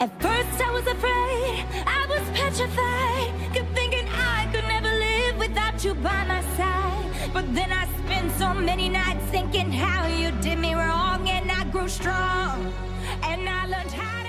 At first I was afraid, I was petrified, kept thinking I could never live without you by my side. But then I spent so many nights thinking how you did me wrong, and I grew strong, and I learned how to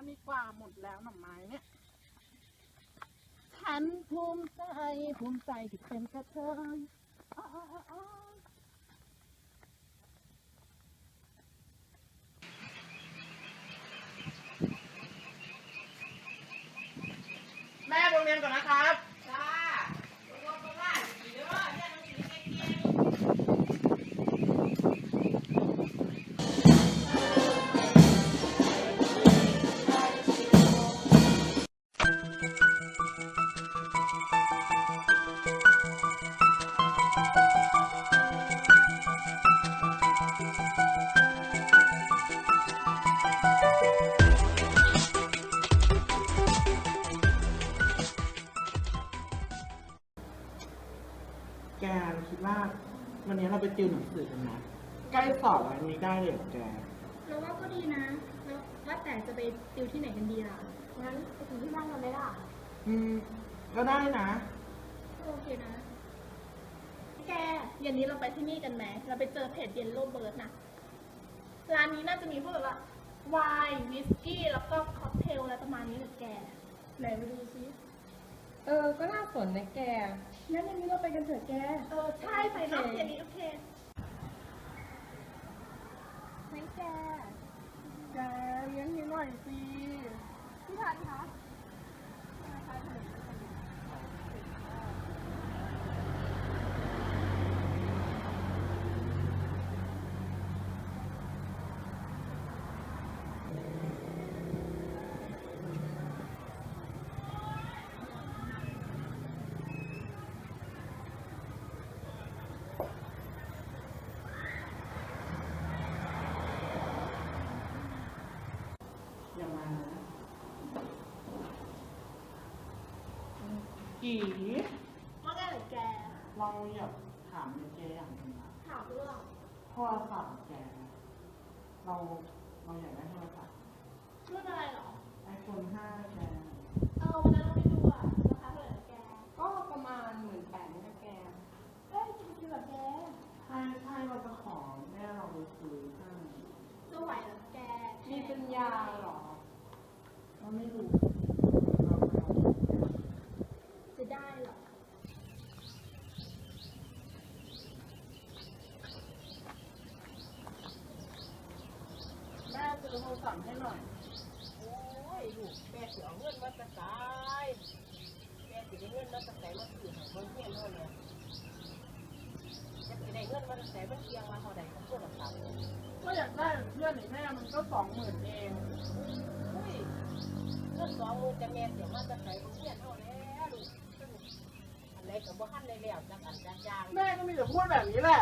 นดีกว่าหมดแล้วหน่อไม้เนี่ย ฉันภูมิใจภูมิใจที่เป็นกระเทยอ้าวอ้ วันนี้เราไปติวหนังสือกันนะใกล้สอบแล้วนี้ได้เลยเหรอแกเราว่าก็ดีนะแล้วว่าแต่จะไปติวที่ไหนกันดีล่ะงั้นไปถึงที่บ้านเราไหมล่ะอืมก็ได้นะก็โอเคนะ แกเย็นนี้เราไปที่นี่กันไหมเราไปเจอเพจเยนโรเบิร์ตนะร้านนี้น่าจะมีพวกแบบว่าวายวิสกี้แล้วก็ค็อกเทลอะไรประมาณนี้เลยแกไหนไปดูซิเออ ก็น่าสนนะแก งั้นเย็นนี้เราไปกันเถอะแก เออ ใช่ไปเนาะเย็นนี้โอเคไหนแก แกเลี้ยงให้หน่อยสิพี่ทันคะ กีว่าไงเหรอแก เราอยากถามแกอย่างหนึงนะถามเรื่องโทรศัพท์แก เราเราอยากได้โทรศัพท์เรื่องอะไรเหรอ ไอโฟน5แก เออวันนั้นเราไปดูอะราคาเท่าไหร่นะแก ก็ประมาณหมื่นแปดนี่นะแก เอ้ยจริงๆเหรอแกใช่ใช่เราจะขอแม่เราไปซื้อให้จะไหวเหรอแก มีปัญญาเหรอ เราไม่รู้เราเอา จะได้เหรอ แม่ซื้อโทรศัพท์ให้หน่อย โอ้ยลูกแม่สิเอาเงินมาจะตายแม่สิได้เงินมาจะใส่มาซื้อให้คนเฮียนเท่าเนี่ยจะสิได้เงินมาจะใส่มันเพียงมาเท่าใดกับเพื่อนสามคน ก็อยากได้เหมือนเพื่อนนี่แม่มันก็ สองหมื่นเองอุ้ยเงินสองหมื่นจะแม่เสียมาจะใส่คนเฮียนเท่าแล้วลูกอันไหนกับบ่ทันได้แล้วจักอันจักอย่างแม่ก็มีแต่พูดแบบนี้แหละ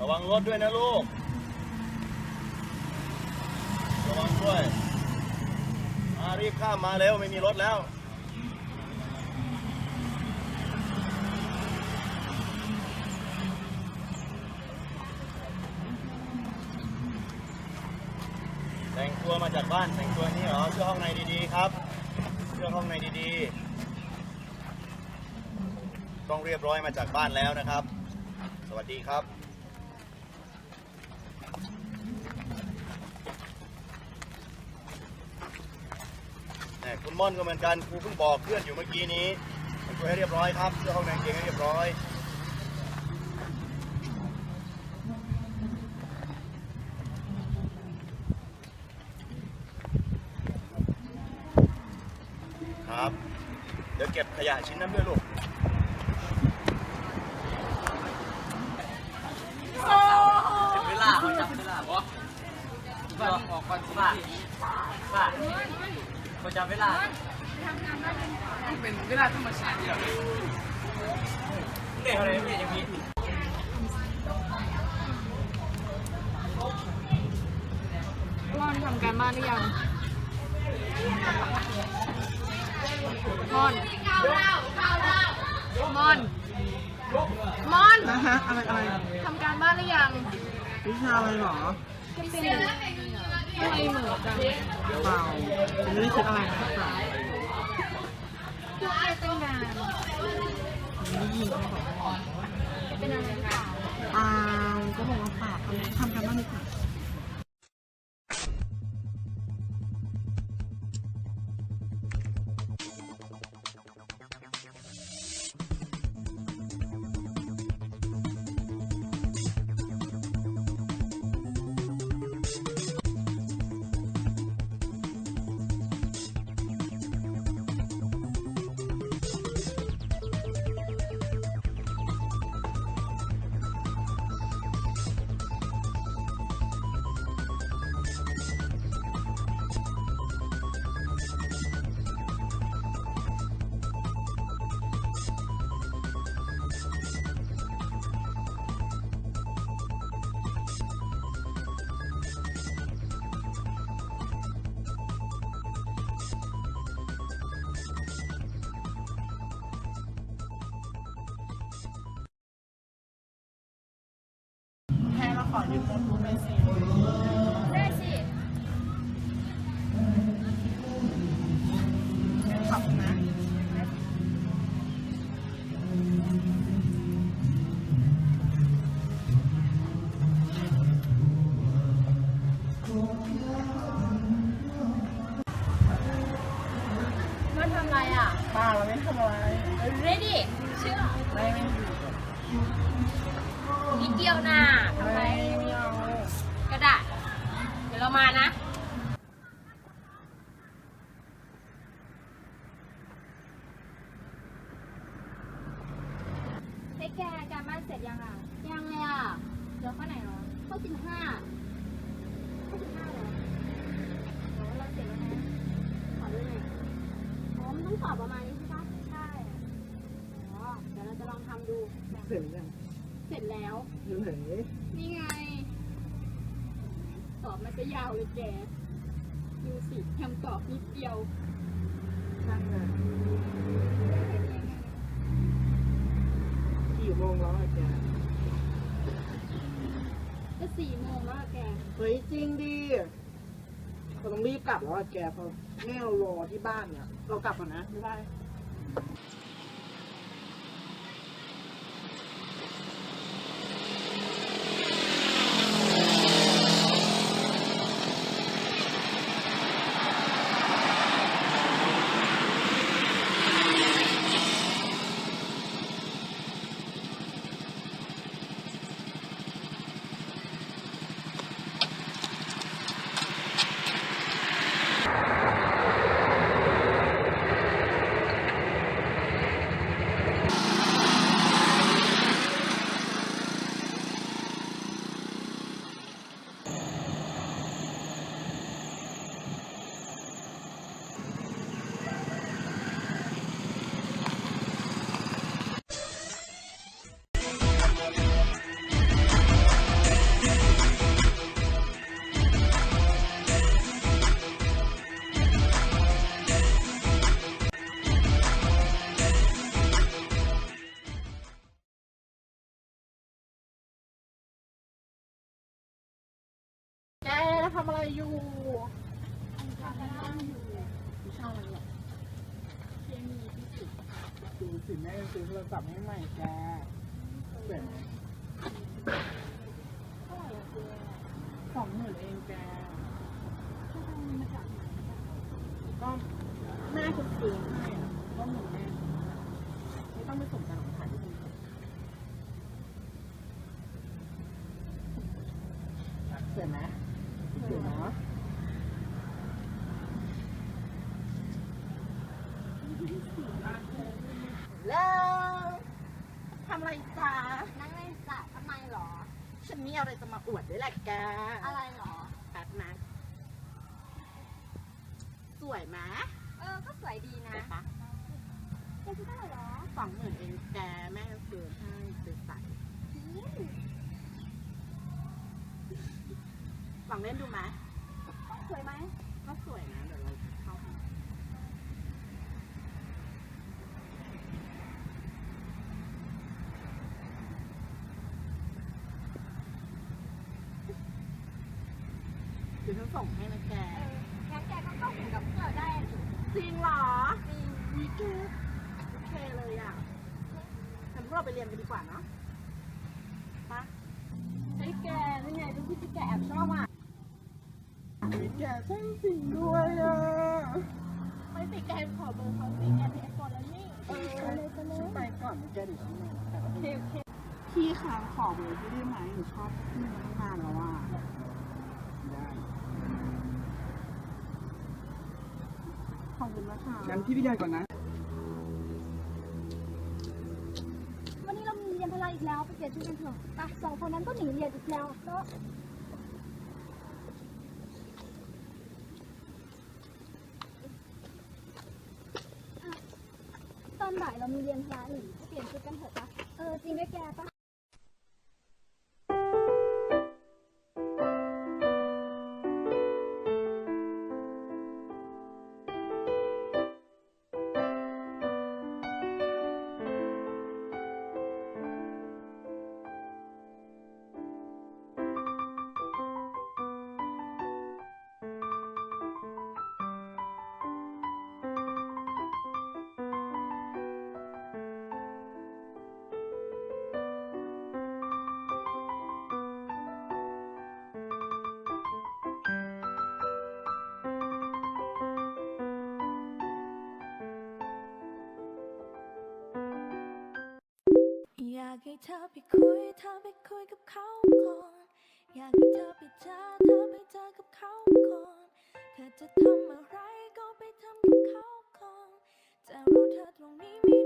ระวังรถด้วยนะลูก ระวังด้วยมา รีบข้ามมาเร็วไม่มีรถแล้วแต่งตัวมาจากบ้านแต่งตัวนี้เหรอเสื้อห้องในดีๆครับเสื้อห้องในดีๆ ต้องเรียบร้อยมาจากบ้านแล้วนะครับ สวัสดีครับ แห ม่อนก็เหมือนกันครูเพิ่งบอกเพื่อนอยู่เมื่อกี้นี้แต่งตัวให้เรียบร้อยครับเสื้อห้องแดงเกงให้เรียบร้อยครับเดี๋ยวเก็บขยะชิ้นนั้นด้วยลูกเขาจับเวลาบ่ออกก่อนบ้าบ้า เขาจับเวลาเป็นเวลาธรรมชาติเดียวเด็กอะไรไม่อย่างนี้ม่อนทำการบ้านหรือยังม่อนม่อนม่อนนะฮะอะไรอะไรทำการบ้านหรือยังวิชาอะไรหรอ ทำไมเหมือนจังเปล่าฉันไม่ได้คิดอะไรนะเปล่าพูดไปตั้งนานนี่ยินเป็นอะไรเปล่าอ้าก็บอกว่าฝากทำทำกันบ้างดีกว่า ขอยืมโน้ตบุ๊กหน่อยสิได้สิขอบคุณนะม่อนทำอะไรอะเปล่าเราไม่ทำอะไร ready เชื่อไม่ไม่นิดเดียวนะทำไม ไม่เอา ก็ได้ เดี๋ยวเรามานะ เฮ้ยแกการบ้านเสร็จยังอะ ยังเลยอะเดี๋ยวข้อไหนเหรอข้อสิบห้าข้อสิบห้าเหรอโอ้เราเสร็จแล้วนะขอดูหน่อยอ๋อมันต้องสอบประมาณนี้ใช่ปะใช่อ๋อเดี๋ยวเราจะลองทำดู เสร็จยังเสร็จแล้ว อยู่ไหนนี่ไง ตอบมันจะยาวเลยแกดูสิคำตอบนิดเดียวนั่งนะกี่โมงแล้วอะแกก็สี่โมงแล้วอะแก เฮ้ยจริงดิเราต้องรีบกลับแล้วอะแกเพราะแม่เรารอที่บ้านเนี่ย เรากลับก่อนนะไม่ได้ำอะไรอยู่ทำอะไรอยู่ไม่ใช่อะไรหรอกเคมีฟิสิกส์ดูสิแม่จะซื้อโทรศัพท์ให้ใหม่แกเสร็จไหมเท่าไหร่อะแกสองหมื่นเองแกถ้าทำมาจากไหนอะก็แม่คุณซื้อให้อะก็หมื่นแม่ไม่ต้องไปส่งการของขายที่คุณเสร็จไหมเสร็จเนาะ แล้วทำอะไรจ้านั่งเล่นสระทำไมหรอ ฉันมี อะไรจะมา อวดด้วยแหละแก อะไรเหรอ แป๊บนะ สวยไหม เออ ก็สวยดีนะ เห็นปะ แกซื้อเท่าไหร่หรอ สองหมื่นเองแกแม่ซื้อให้ซื้อใส่ลองเล่นดูไหม สวยไหม ก็สวยนะ เดี๋ยวเราเข้าไป เดี๋ยวฉัน ส่งให้นะแกงั้นแกก็เข้าถึงกับพวกเราได้ดิจริงเหรอจริงมีแกโอเคเลยอะงั้นพวกเราไปเรียนกันดีกว่าเนาะปะไอ้แกนี่ไงดูที่แกแอบชอบอะมีแกช่างจริงด้วยอะไปสิแกขอเบอร์เขาสิแกมีไอโฟนแล้วนี่เออฉันไปก่อนแกเดี๋ยวฉันมาโอเคโอเคพี่คะขอเบอร์พี่ได้ไหมหนูชอบพี่มาตั้งนานแล้วอะได้ ขอบคุณนะคะงั้นพี่พี่เรียนก่อนนะวันนี้เรามีเรียนพละอีกแล้วไปเปลี่ยนชุดกันเถอะไปสองคนนั้นก็หนีเรียนอีกแล้วเนาะอะตอนบ่ายเรามีเรียนพละอีกไปเปลี่ยนชุดกันเถอะปะเออจริงด้วยแกปะากให้เธอไปคุยเธอไปคุยกับเขาก่อน อยากให้เธอไปเจอเธอไปเจอกับเขาก่อน เธอจะทำอะไรก็ไปทำกับเขาก่อน จะรอเธอตรงนี้มี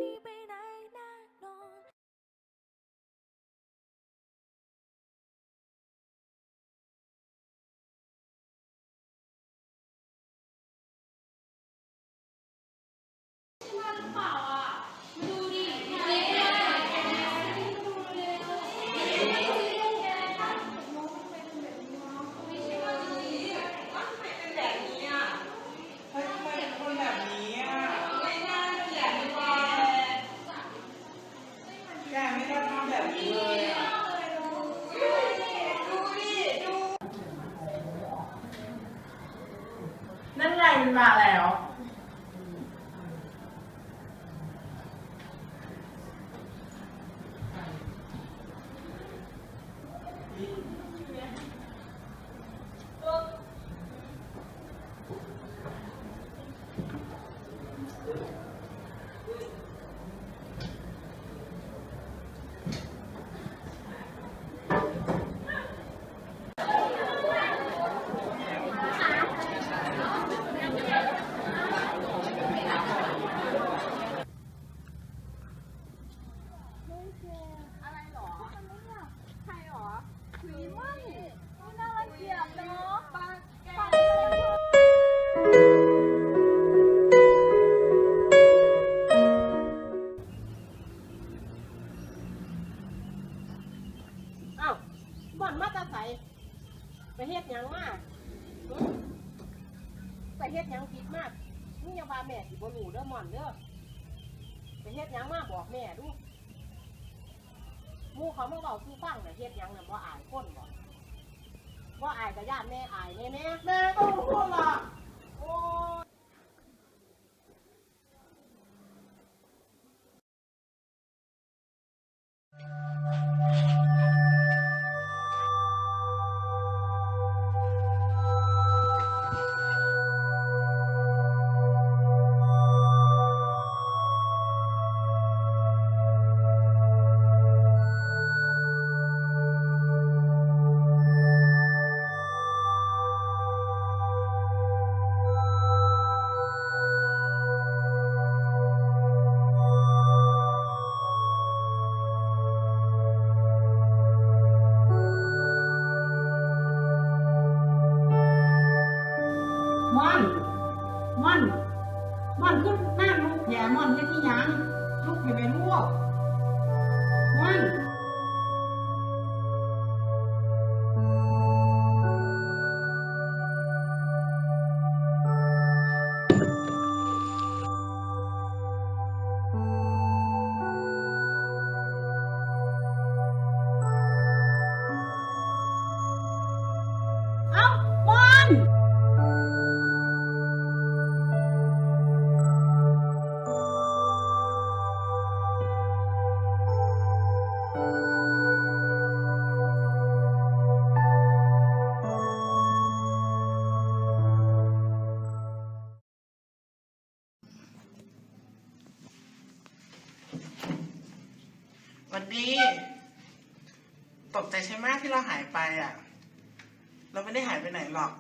หรอก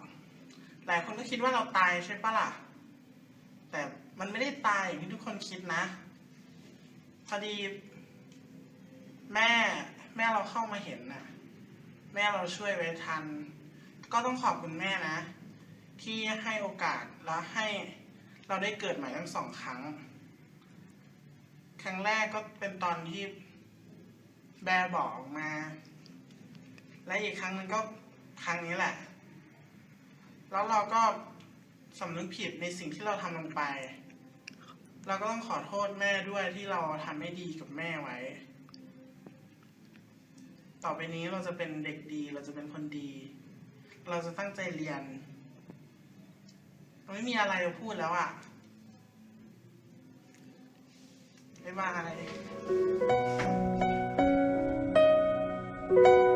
หลายคนก็คิดว่าเราตายใช่ปะล่ะ แต่มันไม่ได้ตายอย่างที่ทุกคนคิดนะ พอดีแม่แม่เราเข้ามาเห็นน่ะ แม่เราช่วยไว้ทัน ก็ต้องขอบคุณแม่นะ ที่ให้โอกาสแล้วให้เราได้เกิดใหม่ทั้งสองครั้ง ครั้งแรกก็เป็นตอนที่แบร์บอกออกมา และอีกครั้งหนึงก็ครั้งนี้แหละ แล้วเราก็สำนึกผิดในสิ่งที่เราทำลงไป เราก็ต้องขอโทษแม่ด้วยที่เราทำไม่ดีกับแม่ไว้ ต่อไปนี้เราจะเป็นเด็กดี เราจะเป็นคนดี เราจะตั้งใจเรียนไม่มีอะไรจะพูดแล้วอะ่ะบ๊ายบาย